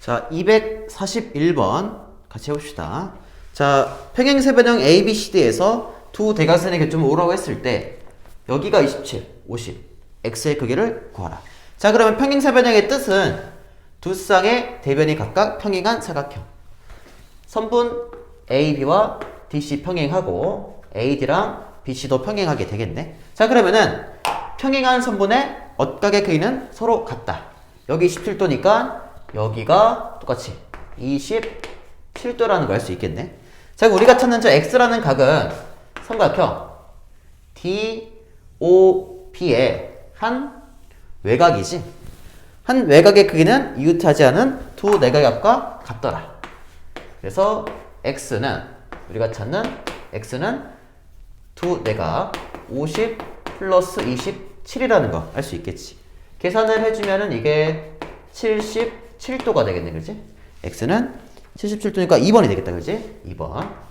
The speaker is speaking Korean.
자, 241번 같이 해봅시다. 자, 평행세변형 ABCD에서 두 대각선의 교점을 오라고 했을 때 여기가 27, 50, x의 크기를 구하라. 자, 그러면 평행세변형의 뜻은 두 쌍의 대변이 각각 평행한 사각형. 선분 AB와 DC 평행하고 AD랑 BC도 평행하게 되겠네. 자, 그러면은 평행한 선분의 얻각의 크기는 서로 같다. 여기 17도니까 여기가 똑같이 27도라는 걸 알 수 있겠네. 자, 우리가 찾는 저 X라는 각은 삼각형 DOP의 한 외곽이지. 한 외곽의 크기는 이웃하지 않은 두 내각압과 같더라. 그래서 x는 우리가 찾는 x는 두 내각 50 플러스 27이라는 거 알 수 있겠지. 계산을 해주면은 이게 77도가 되겠네, 그지? x는 77도니까 2번이 되겠다, 그지? 2번. 음.